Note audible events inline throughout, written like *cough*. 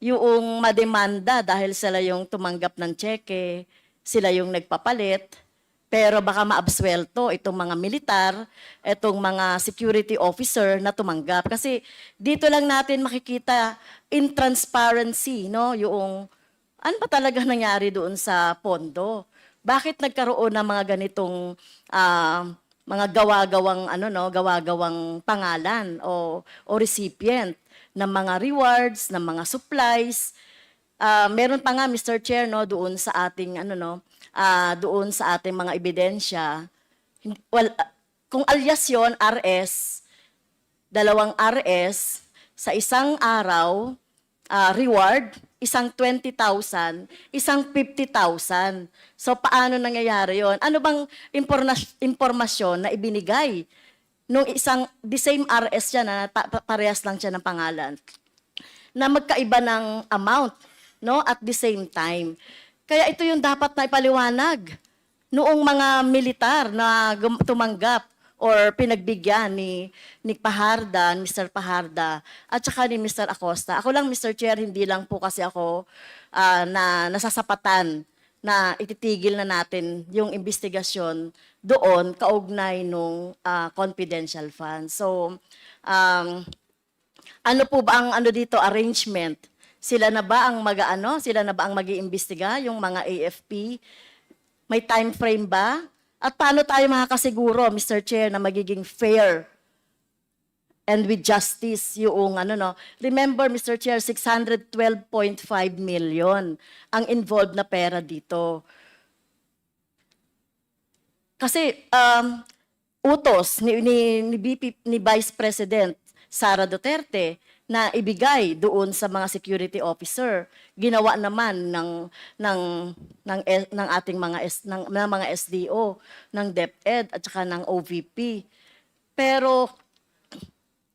yung mademanda dahil sila yung tumanggap ng cheque, sila yung nagpapalit, pero baka maabswelto itong mga militar, itong mga security officer na tumanggap. Kasi dito lang natin makikita in transparency, no? Yung ano ba talaga nangyari doon sa pondo? Bakit nagkaroon ng mga ganitong ah, mga gawa-gawang ano no, gawa-gawang pangalan o o recipient ng mga rewards, ng mga supplies. Ah, meron pa nga Mr. Chair no doon sa ating ano no, ah, doon sa ating mga ebidensya. Well, kung alias yon RS, dalawang RS sa isang araw, ah, reward, isang 20,000, isang 50,000. So paano nangyayari yon? Ano bang impormas- impormasyon na ibinigay nung isang, the same RS siya na pa- pa- parehas lang siya ng pangalan? na magkaiba ng amount, no? At the same time. Kaya ito yung dapat na ipaliwanag noong mga militar na tumanggap or pinagbigyan ni ni Paharda, Mr. Paharda, at saka ni Mr. Acosta. Ako lang, Mr. Chair, hindi lang po kasi ako ah, na nasasapatan na ititigil na natin yung investigasyon doon kaugnay nung ah, confidential fund. So, um, ano po ba ang ano dito arrangement? Sila na ba ang mag-ano? Sila na ba ang mag-iimbestiga yung mga AFP? May time frame ba? At paano tayo makakasiguro, Mr. Chair, na magiging fair and with justice yung ano no. Remember Mr. Chair 612.5 million ang involved na pera dito. Kasi um, utos ni, ni, ni, BP, ni Vice President Sara Duterte na ibigay doon sa mga security officer ginawa naman ng ng ng ng ating mga S, ng, ng mga SDO ng DepEd at saka ng OVP pero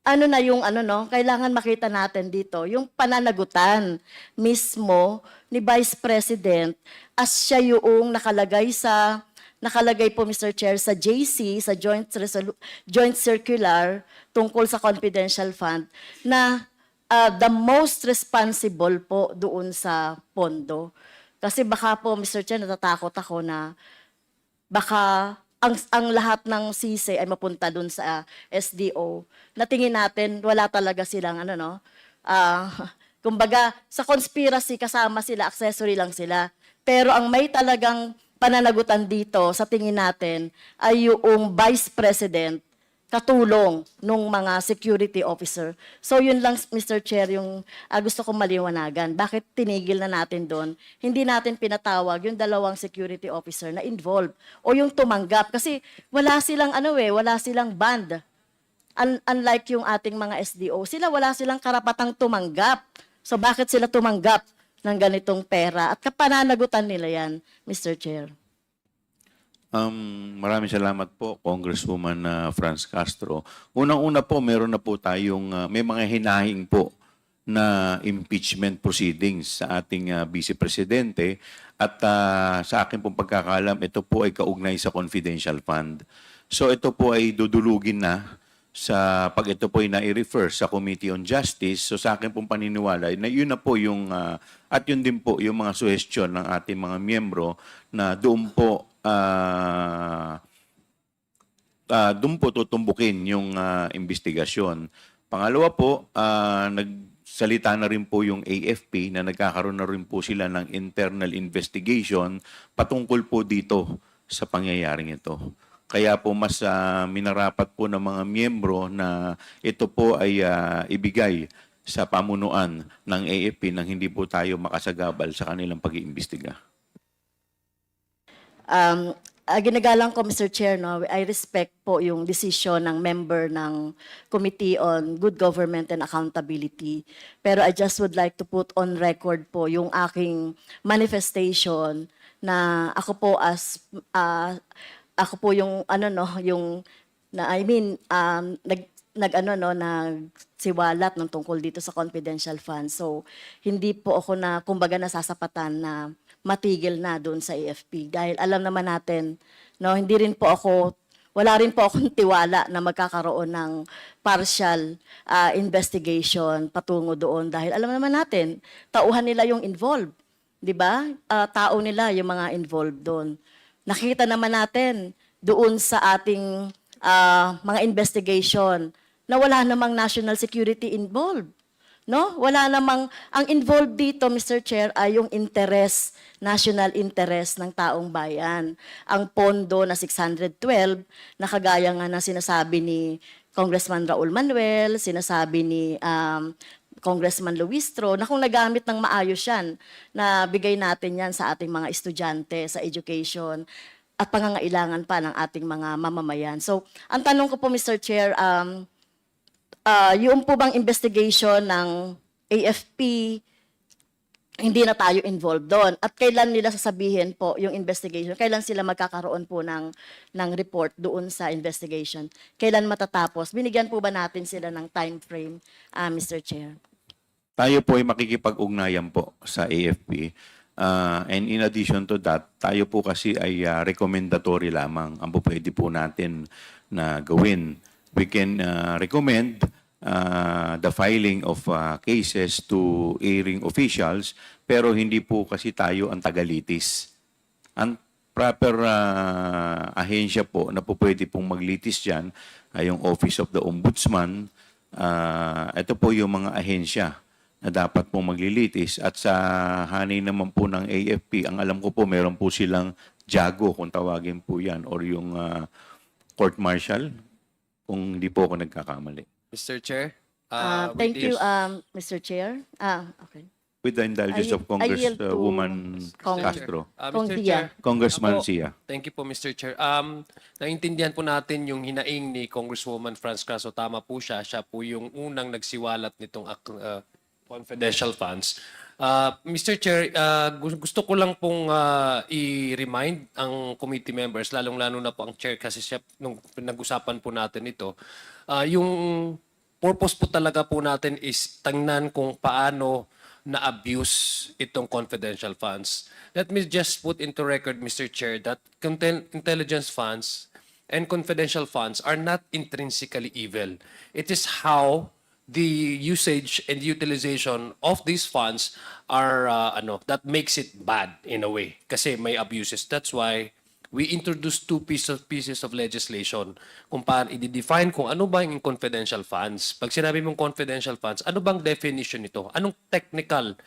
ano na yung ano no, kailangan makita natin dito, yung pananagutan mismo ni Vice President as siya yung nakalagay sa nakalagay po Mr. Chair sa JC, sa Joint Resolu- Joint Circular tungkol sa confidential fund na ah, the most responsible po doon sa pondo. Kasi baka po Mr. Chair natatakot ako na baka ang ang lahat ng sisi ay mapunta dun sa SDO. Na tingin natin wala talaga silang ano no. Ah, *laughs* kumbaga sa conspiracy kasama sila, accessory lang sila. Pero ang may talagang pananagutan dito sa tingin natin ay yung Vice President katulong nung mga security officer. So yun lang Mr. Chair yung ah, gusto kong maliwanagan. Bakit tinigil na natin doon? Hindi natin pinatawag yung dalawang security officer na involved o yung tumanggap kasi wala silang ano eh, wala silang band. Un- unlike yung ating mga SDO, sila wala silang karapatang tumanggap. So bakit sila tumanggap ng ganitong pera? At kapananagutan nila yan, Mr. Chair. Um, maraming salamat po, Congresswoman uh, Franz Castro. Unang-una po, meron na po tayong, uh, may mga hinahing po na impeachment proceedings sa ating uh, Vice Presidente at uh, sa akin pong pagkakalam, ito po ay kaugnay sa confidential fund. So ito po ay dudulugin na sa pag ito po ay na-refer sa Committee on Justice. So sa akin pong paniniwala, na yun na po yung, uh, at yun din po yung mga suhestyon ng ating mga miyembro na doon po ah, ah, doon po tutumbukin yung ah, investigasyon. Pangalawa po, ah, nagsalita na rin po yung AFP na nagkakaroon na rin po sila ng internal investigation patungkol po dito sa pangyayaring ito. Kaya po mas ah, minarapat po ng mga miyembro na ito po ay ah, ibigay sa pamunuan ng AFP nang hindi po tayo makasagabal sa kanilang pag-iimbestiga. Um, ah, ginagalang ko, Mr. Chair, no, I respect po yung decision ng member ng Committee on Good Government and Accountability. Pero I just would like to put on record po yung aking manifestation na ako po as ah, ako po yung ano no, yung na I mean um, nag nag ano no nagsiwalat ng tungkol dito sa confidential fund. So hindi po ako na kumbaga nasasapatan na matigil na doon sa AFP dahil alam naman natin no hindi rin po ako wala rin po akong tiwala na magkakaroon ng partial ah, investigation patungo doon dahil alam naman natin, tauhan nila yung involved. 'Di ba? Ah, tao nila yung mga involved doon. Nakita naman natin doon sa ating ah, mga investigation na wala namang national security involved. No? Wala namang ang involved dito Mr. Chair ay yung interest, national interest ng taong bayan. Ang pondo na 612 na kagaya nga na sinasabi ni Congressman Raul Manuel, sinasabi ni um, Congressman Luistro, na kung nagamit ng maayos yan, na bigay natin yan sa ating mga estudyante sa education at pangangailangan pa ng ating mga mamamayan. So, ang tanong ko po, Mr. Chair, um, ah yung po bang investigation ng AFP, hindi na tayo involved doon. At kailan nila sasabihin po yung investigation? Kailan sila magkakaroon po ng, ng report doon sa investigation? Kailan matatapos? Binigyan po ba natin sila ng time frame, ah, Mr. Chair? Tayo po ay makikipag-ugnayan po sa AFP. Ah, and in addition to that, tayo po kasi ay ah, recommendatory lamang ang pwede po natin na gawin. We can ah, recommend ah, the filing of ah, cases to airing officials, pero hindi po kasi tayo ang tagalitis. Ang proper ah, ahensya po na po pwede pong maglitis dyan ay yung Office of the Ombudsman. Ah, ito po yung mga ahensya na dapat pong maglilitis. At sa hanay naman po ng AFP, ang alam ko po, meron po silang jago kung tawagin po yan or yung ah, court martial kung hindi po ako nagkakamali. Mr. Chair? Ah, uh, with thank you, um, Mr. Chair. Ah, okay. With the indulgence I- of Congresswoman Cong- Castro. Uh, Mr. Dia. Chair, Congressman Sia. Thank you po, Mr. Chair. Um, naintindihan po natin yung hinaing ni Congresswoman Franz Caso. Tama po siya. Siya po yung unang nagsiwalat nitong uh, confidential funds. Uh, Mr. Chair, uh, gu- gusto ko lang pong uh, i-remind ang committee members, lalong-lalo na po ang chair kasi siya, nung pinag-usapan po natin ito, uh, yung purpose po talaga po natin is tangnan kung paano na-abuse itong confidential funds. Let me just put into record, Mr. Chair, that intelligence funds and confidential funds are not intrinsically evil. It is how the usage and utilization of these funds are uh, ano that makes it bad in a way kasi may abuses. That's why we introduced two pieces of, pieces of legislation kung paano i-define kung ano ba yung confidential funds. Pag sinabi mong confidential funds, ano bang definition nito? Anong technical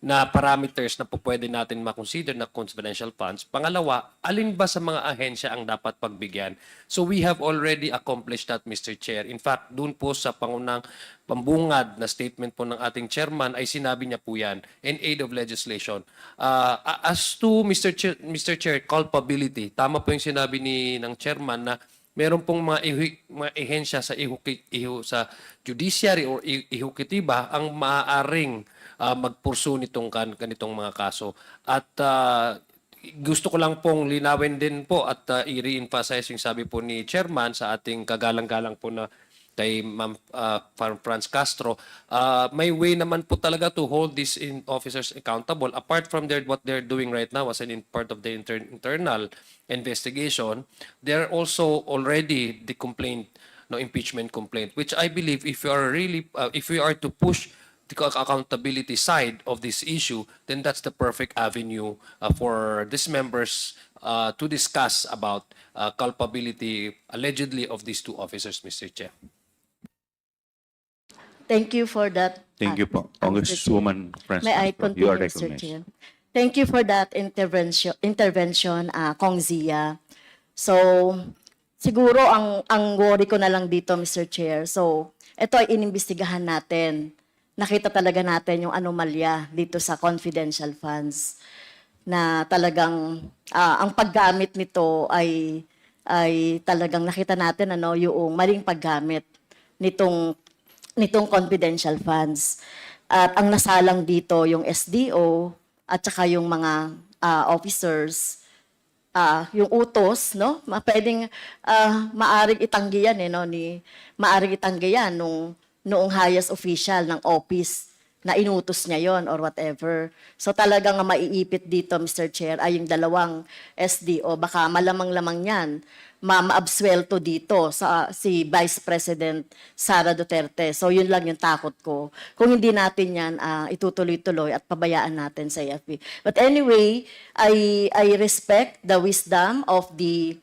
na parameters na po pwede natin makonsider na confidential funds? Pangalawa, alin ba sa mga ahensya ang dapat pagbigyan? So we have already accomplished that, Mr. Chair. In fact, dun po sa pangunang pambungad na statement po ng ating chairman ay sinabi niya po yan in aid of legislation. Uh, as to Mr. Chair, Mr. Chair, culpability, tama po yung sinabi ni ng chairman na meron pong mga, ihi, mga ehensya sa ihuki, ihu, sa judiciary or ihukitiba ang maaaring ah, magpursu nitong kan, ganitong mga kaso. At ah, gusto ko lang pong linawin din po at ah, i-re-emphasize yung sabi po ni chairman sa ating kagalang-galang po na kay Ma'am uh, Fran- Franz Castro, uh, may way naman po talaga to hold these in officers accountable. Apart from their, what they're doing right now as an in part of the inter- internal investigation, they're also already the complaint, no impeachment complaint, which I believe if you are really, uh, if we are to push the ac- accountability side of this issue, then that's the perfect avenue uh, for these members uh, to discuss about uh, culpability allegedly of these two officers, Mr. Chair. Thank you for that. Thank you po. Mr. Chair. Congresswoman Franz May I Castro. You are continue, Mr. Chair? Thank you for that intervention, intervention uh, Kong Zia. So, siguro ang, ang worry ko na lang dito, Mr. Chair. So, ito ay inimbestigahan natin. Nakita talaga natin yung anomalya dito sa confidential funds na talagang ah, ang paggamit nito ay ay talagang nakita natin ano yung maling paggamit nitong nitong confidential funds. At ang nasalang dito yung SDO at saka yung mga ah, officers ah, yung utos, no? Pwedeng ah, maaring itanggi yan eh, no? Ni, maaring itanggi yan nung, noong highest official ng office na inutos niya yon or whatever. So talagang ang maiipit dito, Mr. Chair, ay yung dalawang SDO. Baka malamang-lamang yan, ma maabswelto dito sa si Vice President Sara Duterte. So yun lang yung takot ko. Kung hindi natin yan ah, itutuloy-tuloy at pabayaan natin sa AFP. But anyway, I I respect the wisdom of the